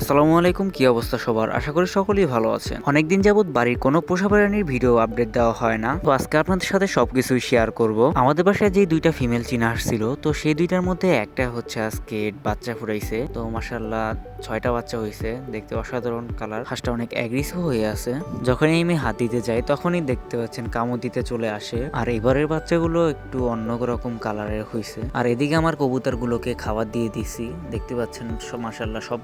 আসসালামু আলাইকুম, কি অবস্থা সবার? আশা করি সকলেই ভালো আছেন। অনেকদিন যাবত বাড়ির কোনো পোষা প্রাণীর ভিডিও আপডেট দেওয়া হয় না। তো আজকে আপনাদের সাথে সবকিছুই শেয়ার করব। আমাদের বাসায় যে দুইটা ফিমেল চিনা আসছিল, তো সেই দুইটার মধ্যে একটা হচ্ছে আজকে বাচ্চা ফুটাইছে তো মাসাল্লাহ ছয়টা বাচ্চা হয়েছে দেখতে অসাধারণ কালার হাঁসটা অনেক অ্যাগ্রেসিভ হয়ে আছে। যখনই আমি হাত দিতে যাই তখনই দেখতে পাচ্ছেন কামড় দিতে চলে আসে। আর এবারের বাচ্চাগুলো একটু অন্যরকম কালারের হয়েছে আর এদিকে আমার কবুতরগুলোকে খাবার দিয়ে দিছি। দেখতে পাচ্ছেন মাসাল্লাহ সব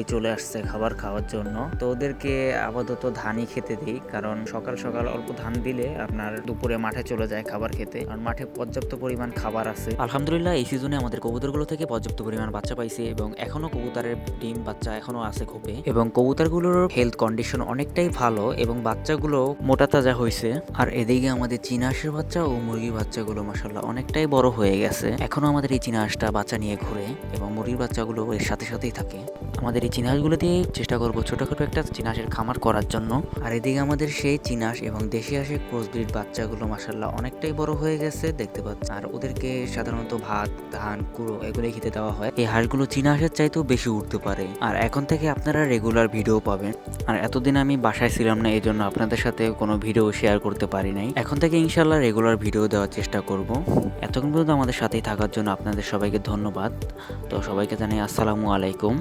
কবুতরগুলোই চলে আসছে খাবার খাওয়ার জন্য। তো ওদেরকে আপাতত ধানই খেতে দিই, কারণ সকাল সকাল অল্প ধান দিলে আপনার দুপুরে মাঠে চলে যায় খাবার খেতে। কারণ মাঠে পর্যাপ্ত পরিমাণ খাবার আছে। আলহামদুলিল্লাহ, এই সিজনে আমাদের কবুতরগুলো থেকে পর্যাপ্ত পরিমাণ বাচ্চা পাইছে এবং এখনও কবুতরের ডিম, বাচ্চা এখনও আছে খোপে এবং কবুতরগুলোর হেলথ কন্ডিশন অনেকটাই ভালো এবং বাচ্চাগুলো মোটা তাজা হয়েছে আর এদিকে আমাদের চীনা বাচ্চা ও মুরগির বাচ্চাগুলো মাসাল্লাহ অনেকটাই বড় হয়ে গেছে। এখনও আমাদের এই চীনা বাচ্চা নিয়ে ঘুরে এবং মুরগির বাচ্চাগুলো এর সাথে সাথেই থাকে। আমাদের চিনাহাঁসগুলো দিয়ে চেষ্টা করব ছোটোখাটো একটা চিনাহাঁসের খামার করার জন্য। আর এদিকে আমাদের সেই চিনাহাঁস এবং দেশি হাঁসের ক্রসব্রিড বাচ্চাগুলো মাসাল্লাহ অনেকটাই বড় হয়ে গেছে, দেখতে পাচ্ছি। আর ওদেরকে সাধারণত ভাত, ধান, কুড়ো এগুলোই খেতে দেওয়া হয়। এই হাঁসগুলো চীনা হাঁসের চাইতেও বেশি উঠতে পারে। আর এখন থেকে আপনারা রেগুলার ভিডিও পাবেন। আর এতদিন আমি বাসায় ছিলাম না, এই জন্য আপনাদের সাথে কোনো ভিডিও শেয়ার করতে পারি নাই। এখন থেকে ইনশাল্লাহ রেগুলার ভিডিও দেওয়ার চেষ্টা করব। এতক্ষণ পর্যন্ত আমাদের সাথেই থাকার জন্য আপনাদের সবাইকে ধন্যবাদ। তো সবাইকে জানাই আসসালামু আলাইকুম।